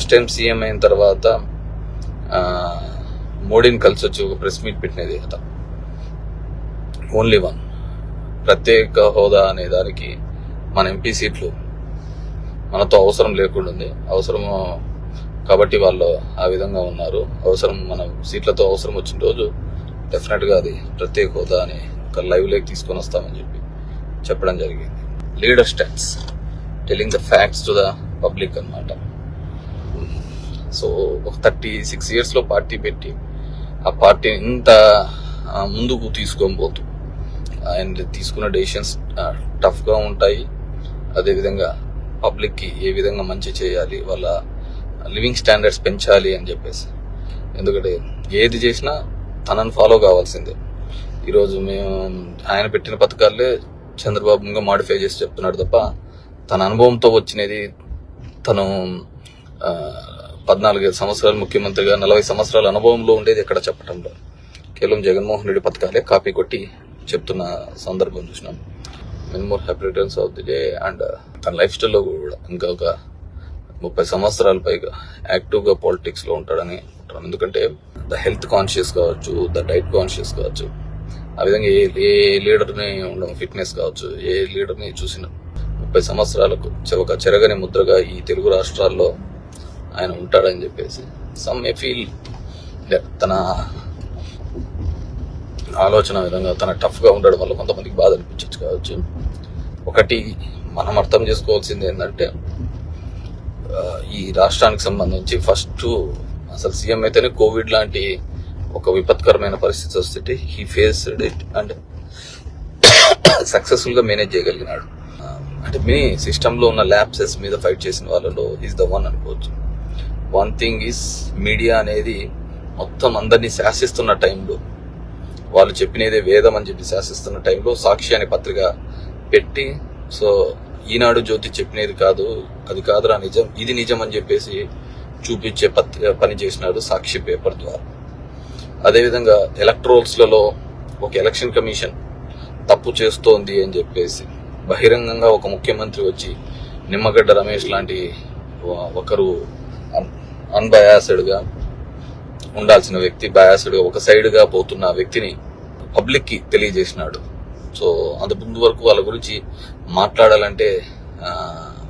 First time CM అయిన తర్వాత మోడీని కలిసి వచ్చి ఒక ప్రెస్ మీట్ పెట్టినది అతను ఓన్లీ వన్ ప్రత్యేక హోదా అనే దానికి మన ఎంపీ సీట్లు మనతో అవసరం లేకుండా ఉంది అవసరము కాబట్టి వాళ్ళు ఆ విధంగా ఉన్నారు. అవసరం మన సీట్లతో అవసరం వచ్చిన రోజు డెఫినెట్గా అది ప్రత్యేక హోదా అని ఒక లైవ్ లేక్ తీసుకొని వస్తామని చెప్పి చెప్పడం జరిగింది. Leader starts telling the facts to the public అన్నమాట. సో ఒక థర్టీ సిక్స్ ఇయర్స్లో పార్టీ పెట్టి ఆ పార్టీని ఇంత ముందుకు తీసుకొని పోతూ ఆయన తీసుకున్న డెసిషన్స్ టఫ్గా ఉంటాయి. అదేవిధంగా పబ్లిక్కి ఏ విధంగా మంచి చేయాలి వాళ్ళ లివింగ్ స్టాండర్డ్స్ పెంచాలి అని చెప్పేసి. ఎందుకంటే ఏది చేసినా తనని ఫాలో కావాల్సిందే. ఈరోజు మేము ఆయన పెట్టిన పథకాలే చంద్రబాబు ఇంకా మాడిఫై చేసి చెప్తున్నాడు తప్ప తన అనుభవంతో వచ్చినది తను పద్నాలుగు సంవత్సరాలు ముఖ్యమంత్రిగా నలభై సంవత్సరాల అనుభవంలో ఉండేది ఎక్కడ చెప్పటంలో? కేవలం జగన్మోహన్ రెడ్డి పథకాలే కాపీ కొట్టి చెప్తున్న సందర్భం చూసినాం. Many more happy returns of the day and తన లైఫ్ స్టైల్లో కూడా ఇంకా ఒక ముప్పై సంవత్సరాల పైగా యాక్టివ్గా పాలిటిక్స్లో ఉంటాడని అనుకుంటున్నాను ఎందుకంటే ద హెల్త్ కాన్షియస్ కావచ్చు ద డైట్ కాన్షియస్ కావచ్చు ఆ విధంగా ఏ ఏ లీడర్ని ఉండడం ఫిట్నెస్ కావచ్చు ఏ లీడర్ని చూసిన. ముప్పై సంవత్సరాలకు ఒక చెరగని ముద్రగా ఈ తెలుగు రాష్ట్రాల్లో ఆయన ఉంటాడని చెప్పేసి. సమ్ ఏ ఫీల్ తన ఆలోచన విధంగా తన టఫ్గా ఉండడం వల్ల కొంతమందికి బాధ అనిపించవచ్చు కావచ్చు. ఒకటి మనం అర్థం చేసుకోవాల్సింది ఏంటంటే ఈ రాష్ట్రానికి సంబంధించి ఫస్ట్ అసలు సీఎం అయితేనే కోవిడ్ లాంటి ఒక విపత్కరమైన పరిస్థితి వస్తే హీ ఫేస్డ్ ఇట్ అండ్ సక్సెస్ఫుల్గా మేనేజ్ చేయగలిగినాడు. అంటే మీ సిస్టంలో ఉన్న ల్యాబ్సెస్ మీద ఫైట్ చేసిన వాళ్ళలో ఈజ్ ద వన్ అనుకోవచ్చు. వన్ థింగ్ ఈస్ మీడియా అనేది మొత్తం అందరినీ శాసిస్తున్న టైంలో వాళ్ళు చెప్పినదే వేదం అని చెప్పి శాసిస్తున్న టైంలో సాక్షి అనే పత్రిక పెట్టి సో ఈనాడు జ్యోతి చెప్పినది కాదు అది కాదురా నిజం ఇది నిజం అని చెప్పేసి చూపించే పత్రిక పని చేసినాడు సాక్షి పేపర్ ద్వారా. అదేవిధంగా ఎలక్ట్రోల్స్లలో ఒక ఎలక్షన్ కమిషన్ తప్పు చేస్తోంది అని చెప్పేసి బహిరంగంగా ఒక ముఖ్యమంత్రి వచ్చి నిమ్మగడ్డ రమేష్ లాంటి ఒకరు అన్బయాస్డ్గా ఉండాల్సిన వ్యక్తి బయాస్డ్గా ఒక సైడ్గా పోతున్న వ్యక్తిని పబ్లిక్కి తెలియజేసినాడు. సో అంత ముందు వరకు వాళ్ళ గురించి మాట్లాడాలంటే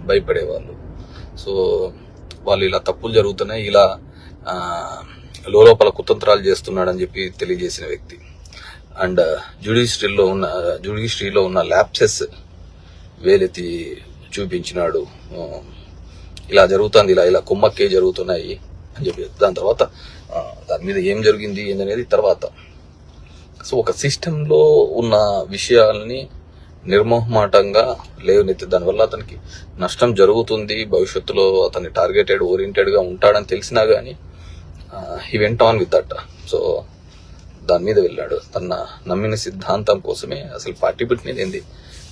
భయపడేవాళ్ళు. సో వాళ్ళు ఇలా తప్పులు జరుగుతున్నాయి ఇలా లోపల కుతంత్రాలు చేస్తున్నాడని చెప్పి తెలియజేసిన వ్యక్తి. అండ్ జ్యుడిషియరీలో ఉన్న జ్యుడిషియరీలో ఉన్న ల్యాప్సెస్ వేలెత్తి చూపించినాడు. ఇలా జరుగుతుంది ఇలా ఇలా కుమ్మక్కే జరుగుతున్నాయి అని చెప్పి. దాని తర్వాత దాని మీద ఏం జరిగింది ఏందనేది తర్వాత. సో ఒక సిస్టంలో ఉన్న విషయాలని నిర్మోహమాటంగా లేవనెత్తి దానివల్ల అతనికి నష్టం జరుగుతుంది. భవిష్యత్తులో అతని టార్గెటెడ్ ఓరియంటెడ్గా ఉంటాడని తెలిసినా కానీ he went on with that so దాని మీద వెళ్ళాడు. తన నమ్మిన సిద్ధాంతం కోసమే అసలు పార్టీ పెట్టినది ఏంది?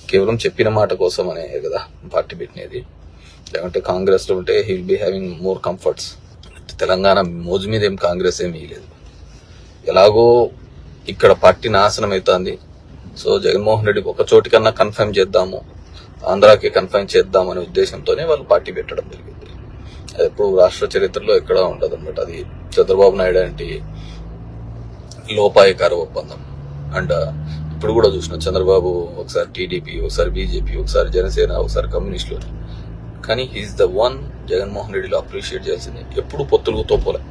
కేవలం చెప్పిన మాట కోసం అనే కదా పార్టీ పెట్టినది. లేకుంటే కాంగ్రెస్లో ఉంటే he will be having more comforts Telangana మోజు మీద ఏం కాంగ్రెస్ ఏమీ లేదు ఎలాగో ఇక్కడ పార్టీ నాశనం అవుతుంది. సో జగన్మోహన్ రెడ్డికి ఒక చోటి కన్నా కన్ఫర్మ్ చేద్దాము. ఆంధ్రాకి కన్ఫర్మ్ చేద్దాం అనే ఉద్దేశంతోనే వాళ్ళు పార్టీ పెట్టడం జరిగింది. అది ఎప్పుడు రాష్ట్ర చరిత్రలో ఎక్కడ ఉండదు అనమాట అది చంద్రబాబు నాయుడు అంటే లోపాయకార ఒప్పందం. అండ్ ఇప్పుడు కూడా చూసిన చంద్రబాబు ఒకసారి టీడీపీ ఒకసారి బీజేపీ ఒకసారి జనసేన ఒకసారి కమ్యూనిస్టులు. కానీ he is the one Jaganmohan రెడ్డిలో appreciate చేయాల్సింది. ఎప్పుడు పొత్తులు తోపోలే.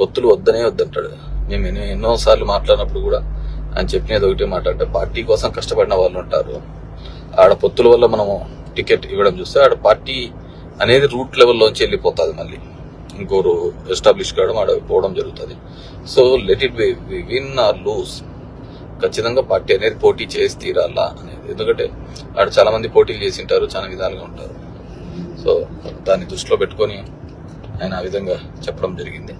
పొత్తులు వద్దనే వద్దంటాడు. మేము ఎన్నో ఎన్నోసార్లు మాట్లాడినప్పుడు కూడా ఆయన చెప్పినది ఒకటే మాట అంటే పార్టీ కోసం కష్టపడిన వాళ్ళు ఉంటారు. ఆడ పొత్తుల వల్ల మనము టికెట్ ఇవ్వడం చూస్తే ఆడ పార్టీ అనేది రూట్ లెవెల్లోంచి వెళ్ళిపోతుంది మళ్ళీ. ఇంకోరు ఎస్టాబ్లిష్ కావడం ఆడ పోవడం జరుగుతుంది. So let it win or lose ఖచ్చితంగా పార్టీ అనేది పోటీ చేసి తీరాలా అనేది. ఎందుకంటే ఆడ చాలా మంది పోటీలు చేసి ఉంటారు చాలా విధాలుగా ఉంటారు. సో దాన్ని దృష్టిలో పెట్టుకొని ఆయన ఆ విధంగా చెప్పడం జరిగింది.